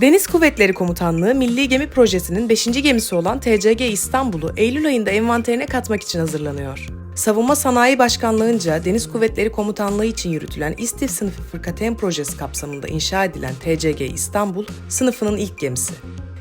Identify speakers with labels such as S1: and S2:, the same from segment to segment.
S1: Deniz Kuvvetleri Komutanlığı Milli Gemi Projesi'nin 5. gemisi olan TCG İstanbul'u Eylül ayında envanterine katmak için hazırlanıyor. Savunma Sanayi Başkanlığı'nca Deniz Kuvvetleri Komutanlığı için yürütülen İSTİF sınıfı fırkateyn projesi kapsamında inşa edilen TCG İstanbul, sınıfının ilk gemisi.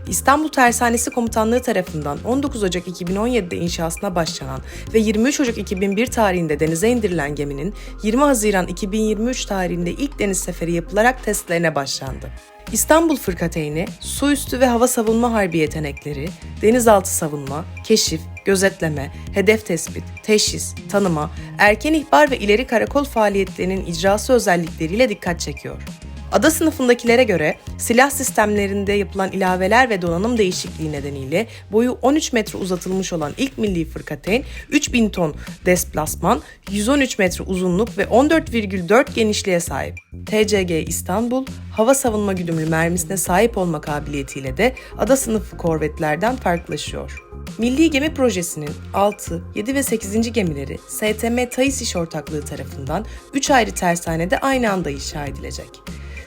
S1: İstanbul Tersanesi Komutanlığı tarafından 19 Ocak 2017'de inşasına başlanan ve 23 Ocak 2001 tarihinde denize indirilen geminin 20 Haziran 2023 tarihinde ilk deniz seferi yapılarak testlerine başlandı. İstanbul Fırkateyni, su üstü ve hava savunma harbi yetenekleri, denizaltı savunma, keşif, gözetleme, hedef tespit, teşhis, tanıma, erken ihbar ve ileri karakol faaliyetlerinin icrası özellikleriyle dikkat çekiyor. Ada sınıfındakilere göre silah sistemlerinde yapılan ilaveler ve donanım değişikliği nedeniyle boyu 13 metre uzatılmış olan ilk milli fırkateyn 3000 ton desplasman, 113 metre uzunluk ve 14,4 genişliğe sahip. TCG İstanbul, hava savunma güdümlü mermisine sahip olma kabiliyetiyle de ada sınıfı korvetlerden farklılaşıyor. Milli Gemi Projesi'nin 6, 7 ve 8. gemileri STM Thais İş Ortaklığı tarafından 3 ayrı tersanede aynı anda inşa edilecek.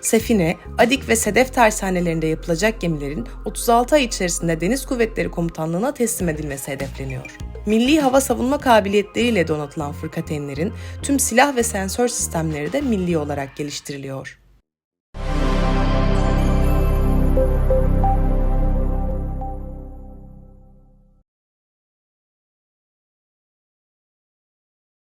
S1: Sefine, Adik ve Sedef tersanelerinde yapılacak gemilerin 36 ay içerisinde Deniz Kuvvetleri Komutanlığı'na teslim edilmesi hedefleniyor. Milli hava savunma kabiliyetleriyle donatılan fırkateynlerin tüm silah ve sensör sistemleri de milli olarak geliştiriliyor.